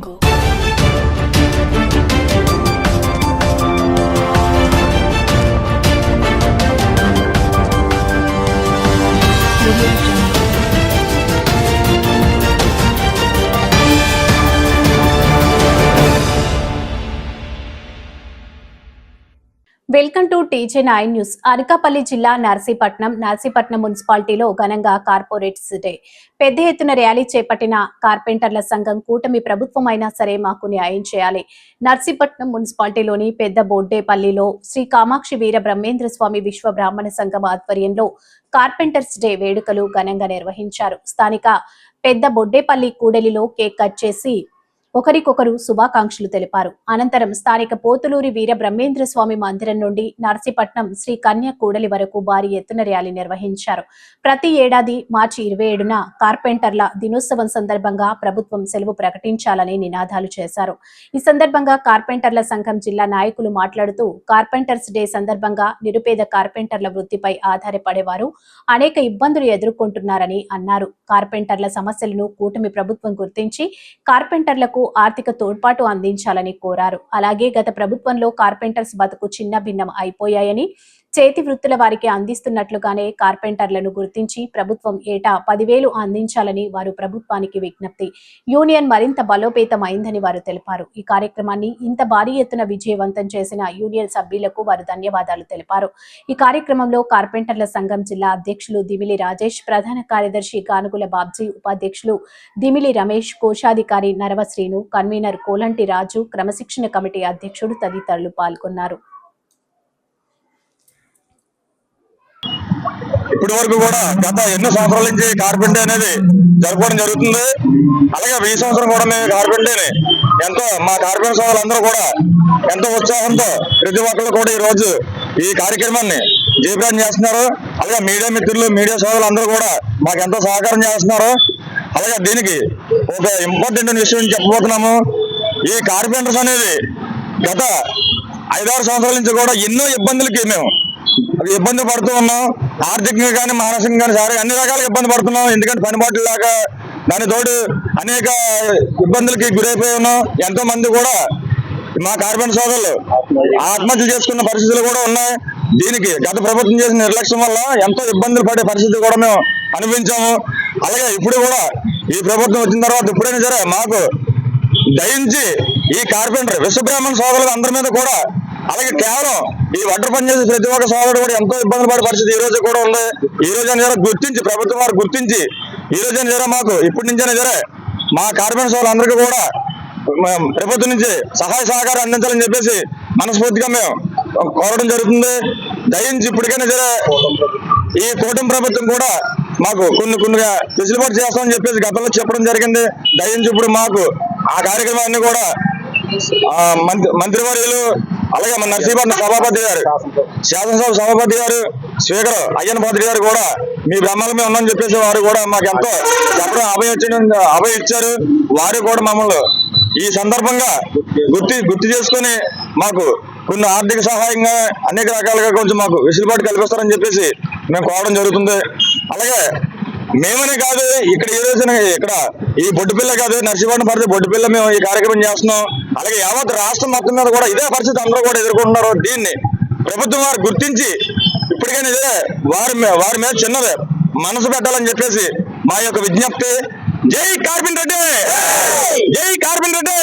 jungle. Welcome to TJ nine news. Anakapalli జిల్లా నర్సీపట్నం నర్సీపట్నం మున్సిపాలిటీలో ఘనంగా కార్పొరేట్స్ డే పెద్ద ఎత్తున ర్యాలీ చేపట్టిన కార్పెంటర్ల సంఘం కూటమి ప్రభుత్వం అయినా సరే మాకు న్యాయం చేయాలి. నర్సీపట్నం మున్సిపాలిటీలోని పెద్ద బొడ్డేపల్లిలో శ్రీ కామాక్షి వీర బ్రహ్మేంద్ర స్వామి విశ్వ బ్రాహ్మణ సంఘం ఆధ్వర్యంలో కార్పెంటర్స్ డే వేడుకలు ఘనంగా నిర్వహించారు. స్థానిక పెద్ద బొడ్డేపల్లి కూడలిలో కేక్ కట్ చేసి ఒకరికొకరు శుభాకాంక్షలు తెలిపారు. అనంతరం స్థానిక పోతులూరి వీర బ్రహ్మేంద్ర స్వామి మందిరం నుండి నర్సీపట్నం శ్రీ కన్య కూడలి వరకు భారీ ఎత్తున ర్యాలీ నిర్వహించారు. ప్రతి ఏడాది మార్చి ఇరవై ఏడున కార్పెంటర్ల దినోత్సవం సందర్భంగా ప్రభుత్వం సెలవు ప్రకటించాలని నినాదాలు చేశారు. ఈ సందర్భంగా కార్పెంటర్ల సంఘం జిల్లా నాయకులు మాట్లాడుతూ కార్పెంటర్స్ డే సందర్భంగా నిరుపేద కార్పెంటర్ల వృత్తిపై ఆధారపడేవారు అనేక ఇబ్బందులు ఎదుర్కొంటున్నారని అన్నారు. కార్పెంటర్ల సమస్యలను కూటమి ప్రభుత్వం గుర్తించి కార్పెంటర్లకు ఆర్థిక తోడ్పాటు అందించాలని కోరారు. అలాగే గత ప్రభుత్వంలో కార్పెంటర్స్ బతుకు చిన్న భిన్నం అయిపోయాయని చేతి వృత్తుల వారికి అందిస్తున్నట్లుగానే కార్పెంటర్లను గుర్తించి ప్రభుత్వం ఏటా పదివేలు అందించాలని వారు ప్రభుత్వానికి విజ్ఞప్తి. యూనియన్ మరింత బలోపేతం అయిందని వారు తెలిపారు. ఈ కార్యక్రమాన్ని ఇంత భారీ ఎత్తున విజయవంతం చేసిన యూనియన్ సభ్యులకు వారు ధన్యవాదాలు తెలిపారు. ఈ కార్యక్రమంలో కార్పెంటర్ల సంఘం జిల్లా అధ్యక్షులు దిమిలి రాజేష్ ప్రధాన కార్యదర్శి గానుగుల బాబ్జీ ఉపాధ్యక్షులు దిమిలి రమేష్ కోశాధికారి నరవ శ్రీను కన్వీనర్ కోలంటి రాజు క్రమశిక్షణ కమిటీ అధ్యక్షుడు తదితరులు పాల్గొన్నారు. ఇప్పటి వరకు కూడా గత ఎన్నో సంవత్సరాల నుంచి కార్పెంటర్ అనేది జరుపుకోవడం జరుగుతుంది. అలాగే ఈ సంవత్సరం కూడా మేము కార్పెంటర్ని ఎంతో మా కార్పెంటర్ సోదరులందరూ కూడా ఎంతో ఉత్సాహంతో ప్రతి ఒక్కరు కూడా ఈ రోజు ఈ కార్యక్రమాన్ని జీవితం చేస్తున్నారు. అలాగే మీడియా మిత్రులు మీడియా సోదరులు అందరూ కూడా మాకు ఎంతో సహకారం చేస్తున్నారు. అలాగే దీనికి ఒక ఇంపార్టెంట్ విషయం చెప్పబోతున్నాము. ఈ కార్పెంటర్స్ అనేది గత ఐదారు సంవత్సరాల నుంచి కూడా ఎన్నో ఇబ్బందులకి మేము ఇబ్బంది పడుతూ ఉన్నాం. ఆర్థికంగా కానీ మానసికంగా కానీ సరే అన్ని రకాలుగా ఇబ్బంది పడుతున్నాం. ఎందుకంటే పనిపాట్లు లాగా దాని తోడు అనేక ఇబ్బందులకి గురైపోయి ఉన్నాం. ఎంతో మంది కూడా మా కార్పెంటర్ సోదరులు ఆత్మహత్య చేసుకున్న పరిస్థితులు కూడా ఉన్నాయి. దీనికి గత ప్రభుత్వం చేసిన నిర్లక్ష్యం వల్ల ఎంతో ఇబ్బందులు పడే పరిస్థితి కూడా మేము అనుభవించాము. అలాగే ఇప్పుడు కూడా ఈ ప్రభుత్వం వచ్చిన తర్వాత ఇప్పుడైనా సరే మాకు దయించి ఈ కార్పెంటర్ విశ్వబ్రాహ్మణ సోదరులు అందరి మీద కూడా అలాగే కేవలం ఈ వడ్ర పని చేసే ప్రతి ఒక్క సోదరుడు కూడా ఎంతో ఇబ్బంది పడే పరిస్థితి ఈ రోజు కూడా ఉంది. ఈ రోజు జర గుర్తించి ప్రభుత్వం వారు గుర్తించి ఈ రోజు జర మాకు ఇప్పటి నుంచైనా జరే మా కార్పెంటర్ సోదరులందరికీ కూడా ప్రభుత్వం నుంచి సహాయ సహకారం అందించాలని చెప్పేసి మనస్ఫూర్తిగా మేము కోరడం జరుగుతుంది. దయించి ఇప్పటికైనా సరే ఈ కూటమి ప్రభుత్వం కూడా మాకు కొన్ని కొన్ని వెసులుబాటు చేస్తామని చెప్పేసి గతంలో చెప్పడం జరిగింది. దయించి ఇప్పుడు మాకు ఆ కార్యక్రమాన్ని కూడా మంత్రి మంత్రివర్యులు అలాగే మన నర్సీపట్నం సభాపతి గారు శాసనసభ సభాపతి గారు స్పీకర్ అయ్యన్ పాత్రి గారు కూడా మీ బ్రహ్మలమే మేము ఉన్నామని చెప్పేసి వారు కూడా మాకు ఎంతో చెప్పడం అభయం ఇచ్చడం అభయం ఇచ్చారు. వారు కూడా మమ్మల్ని ఈ సందర్భంగా గుర్తి గుర్తు చేసుకొని మాకు కొన్ని ఆర్థిక సహాయంగా అనేక రకాలుగా కొంచెం మాకు వెసులుబాటు కల్పిస్తారని చెప్పేసి మేము కోవడం జరుగుతుంది. అలాగే మేమనే కాదు ఇక్కడ ఏదైతే ఇక్కడ ఈ బొడ్డుపిల్ల కాదు నర్సీపట్నం పరిధి బొడ్డుపిల్ల మేము ఈ కార్యక్రమం చేస్తున్నాం. అలాగే యావత్ రాష్ట్రం మొత్తం మీద కూడా ఇదే పరిస్థితి అందరూ కూడా ఎదుర్కొంటున్నారు. దీన్ని ప్రభుత్వం వారు గుర్తించి ఇప్పటికైనా ఇదే వారి వారి మీద చిన్నదే మనసు పెట్టాలని చెప్పేసి మా యొక్క విజ్ఞప్తి. జై కార్పెంటర్ రెడ్డి! జై కార్పెంటర్ రెడ్డి!